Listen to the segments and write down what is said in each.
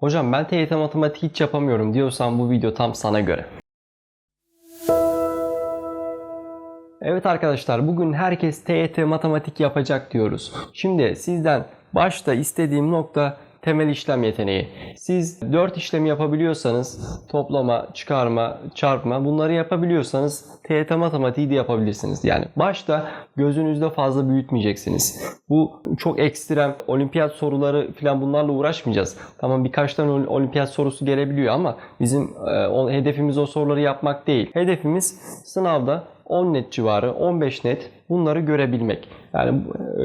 Hocam ben TYT matematik hiç yapamıyorum diyorsan bu video tam sana göre. Evet arkadaşlar bugün herkes TYT matematik yapacak diyoruz. Şimdi sizden başta istediğim nokta temel işlem yeteneği. Siz 4 işlemi yapabiliyorsanız toplama, çıkarma, çarpma bunları yapabiliyorsanız TYT matematiği de yapabilirsiniz. Yani başta gözünüzde fazla büyütmeyeceksiniz. Bu çok ekstrem olimpiyat soruları falan bunlarla uğraşmayacağız. Tamam birkaç tane ol- olimpiyat sorusu gelebiliyor ama bizim e, o, hedefimiz o soruları yapmak değil. Hedefimiz sınavda 10 net civarı, 15 net bunları görebilmek. Yani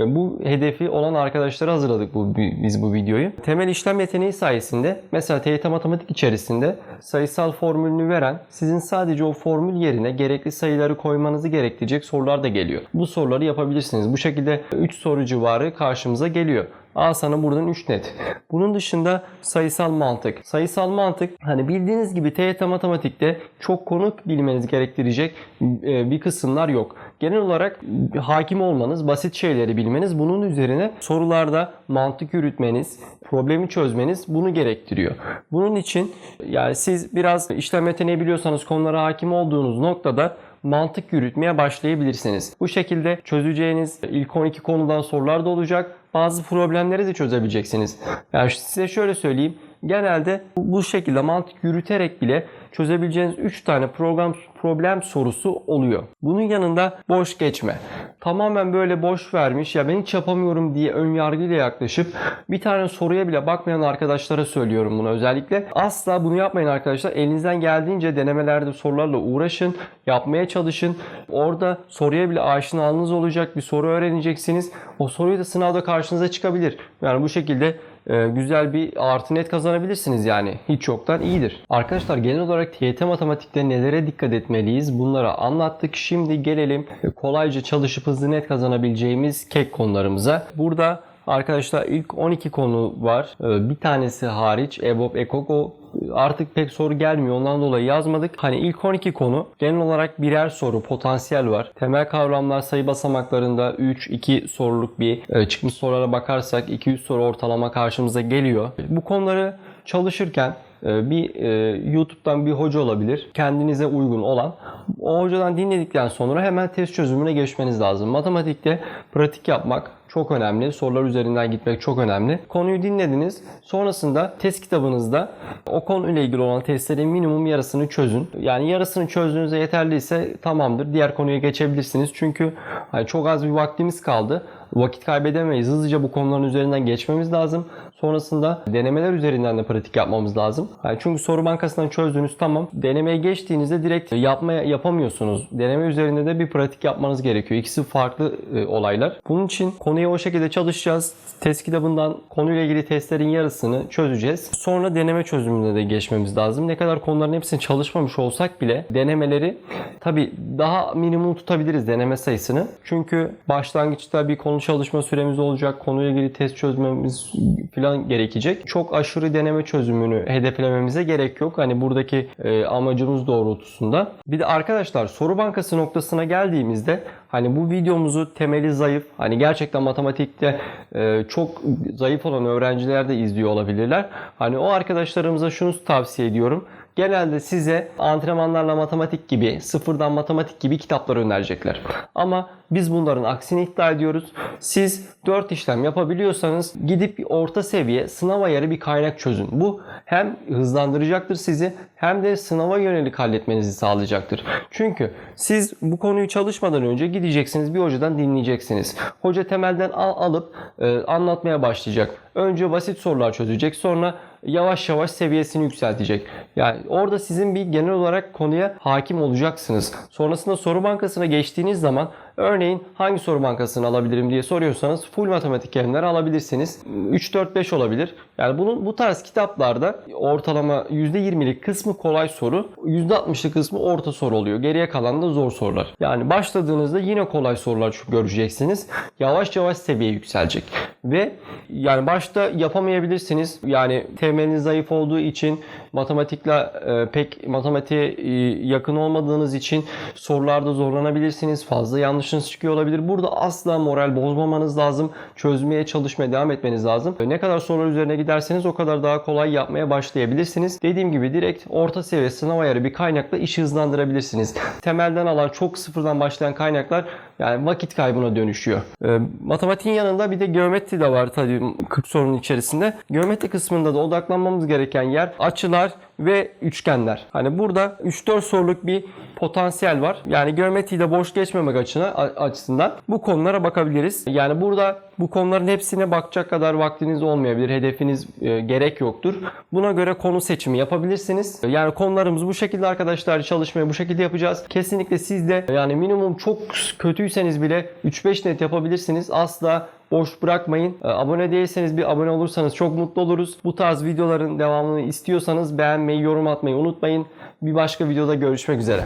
bu, e, hedefi olan arkadaşlara hazırladık bu biz bu videoyu. Temel işlem yeteneği sayesinde mesela TYT matematik içerisinde sayısal formülünü veren sizin sadece o formül yerine gerekli sayıları koymanızı gerektirecek sorular da geliyor. Bu soruları yapabilirsiniz. Bu şekilde 3 soru civarı karşımıza geliyor. Al sana buradan 3 net. Bunun dışında sayısal mantık. Sayısal mantık hani bildiğiniz gibi TYT matematikte çok konu bilmeniz gerektirecek e, bir kısımlar yok. Genel olarak hakim olmanız, basit şeyleri bilmeniz, bunun üzerine sorularda mantık yürütmeniz, problemi çözmeniz bunu gerektiriyor. Bunun için yani siz biraz işlem yeteneği biliyorsanız konulara hakim olduğunuz noktada mantık yürütmeye başlayabilirsiniz. Bu şekilde çözeceğiniz ilk 12 konudan sorular da olacak. Bazı problemleri de çözebileceksiniz. Yani size şöyle söyleyeyim. Genelde bu şekilde mantık yürüterek bile çözebileceğiniz 3 tane program problem sorusu oluyor. Bunun yanında boş geçme. Tamamen böyle boş vermiş ya ben hiç yapamıyorum diye ön yargıyla yaklaşıp bir tane soruya bile bakmayan arkadaşlara söylüyorum bunu özellikle. Asla bunu yapmayın arkadaşlar. Elinizden geldiğince denemelerde sorularla uğraşın, yapmaya çalışın. Orada soruya bile aşinalığınız olacak bir soru öğreneceksiniz. O soruyu da sınavda karşınıza çıkabilir. Yani bu şekilde e, güzel bir artı net kazanabilirsiniz yani. Hiç yoktan iyidir. Arkadaşlar genel olarak TYT matematikte nelere dikkat etmeliyiz bunlara anlattık. Şimdi gelelim kolayca çalışıp hızlı net kazanabileceğimiz kek konularımıza. Burada Arkadaşlar ilk 12 konu var. E, Bir tanesi hariç EBOB, EKOK o artık pek soru gelmiyor. Ondan dolayı yazmadık. Hani ilk 12 konu genel olarak birer soru potansiyel var. Temel kavramlar sayı basamaklarında 3 2 soruluk bir e, çıkmış sorulara bakarsak 200 soru ortalama karşımıza geliyor. Bu konuları çalışırken e, bir e, YouTube'dan bir hoca olabilir. Kendinize uygun olan. O hocadan dinledikten sonra hemen test çözümüne geçmeniz lazım. Matematikte pratik yapmak çok önemli. Sorular üzerinden gitmek çok önemli. Konuyu dinlediniz. Sonrasında test kitabınızda o konuyla ilgili olan testlerin minimum yarısını çözün. Yani yarısını çözdüğünüzde yeterliyse tamamdır. Diğer konuya geçebilirsiniz. Çünkü hani çok az bir vaktimiz kaldı. Vakit kaybedemeyiz. Hızlıca bu konuların üzerinden geçmemiz lazım. Sonrasında denemeler üzerinden de pratik yapmamız lazım. Yani çünkü soru bankasından çözdünüz tamam. Denemeye geçtiğinizde direkt yapmaya yapamıyorsunuz. Deneme üzerinde de bir pratik yapmanız gerekiyor. İkisi farklı e, olaylar. Bunun için konuya o şekilde çalışacağız. Test kitabından konuyla ilgili testlerin yarısını çözeceğiz. Sonra deneme çözümüne de geçmemiz lazım. Ne kadar konuların hepsini çalışmamış olsak bile denemeleri tabi daha minimum tutabiliriz deneme sayısını. Çünkü başlangıçta bir konu çalışma süremiz olacak. Konuyla ilgili test çözmemiz falan gerekecek. Çok aşırı deneme çözümünü hedeflememize gerek yok. Hani buradaki e, amacımız doğrultusunda. Bir de arkadaşlar soru bankası noktasına geldiğimizde hani bu videomuzu temeli zayıf hani gerçekten matematikte e, çok zayıf olan öğrenciler de izliyor olabilirler. Hani o arkadaşlarımıza şunu tavsiye ediyorum. Genelde size antrenmanlarla matematik gibi, sıfırdan matematik gibi kitaplar önerecekler. Ama biz bunların aksini iddia ediyoruz. Siz 4 işlem yapabiliyorsanız gidip orta seviye sınav ayarı bir kaynak çözün. Bu hem hızlandıracaktır sizi hem de sınava yönelik halletmenizi sağlayacaktır. Çünkü siz bu konuyu çalışmadan önce gideceksiniz bir hocadan dinleyeceksiniz. Hoca temelden al, alıp e, anlatmaya başlayacak. Önce basit sorular çözecek sonra yavaş yavaş seviyesini yükseltecek. Yani orada sizin bir genel olarak konuya hakim olacaksınız. Sonrasında soru bankasına geçtiğiniz zaman örneğin hangi soru bankasını alabilirim diye soruyorsanız full matematik terimleri alabilirsiniz. 3 4 5 olabilir. Yani bunun bu tarz kitaplarda ortalama %20'lik kısmı kolay soru, %60'lık kısmı orta soru oluyor. Geriye kalan da zor sorular. Yani başladığınızda yine kolay sorular göreceksiniz. Yavaş yavaş seviye yükselecek. Ve yani başta yapamayabilirsiniz. Yani temeliniz zayıf olduğu için matematikle e, pek matematiğe e, yakın olmadığınız için sorularda zorlanabilirsiniz. Fazla yanlışınız çıkıyor olabilir. Burada asla moral bozmamanız lazım. Çözmeye çalışmaya devam etmeniz lazım. Ne kadar sorular üzerine giderseniz o kadar daha kolay yapmaya başlayabilirsiniz. Dediğim gibi direkt orta seviye sınav ayarı bir kaynakla işi hızlandırabilirsiniz. Temelden alan çok sıfırdan başlayan kaynaklar yani vakit kaybına dönüşüyor. Ee, matematiğin yanında bir de geometri de var tabii 40 sorunun içerisinde. Geometri kısmında da odaklanmamız gereken yer açılar ve üçgenler. Hani burada 3-4 soruluk bir potansiyel var. Yani geometriyi de boş geçmemek açına, açısından bu konulara bakabiliriz. Yani burada bu konuların hepsine bakacak kadar vaktiniz olmayabilir. Hedefiniz e, gerek yoktur. Buna göre konu seçimi yapabilirsiniz. Yani konularımız bu şekilde arkadaşlar çalışmayı bu şekilde yapacağız. Kesinlikle siz de yani minimum çok kötüyseniz bile 3-5 net yapabilirsiniz. Asla boş bırakmayın. E, Abone değilseniz bir abone olursanız çok mutlu oluruz. Bu tarz videoların devamını istiyorsanız beğenmeyi, yorum atmayı unutmayın. Bir başka videoda görüşmek üzere.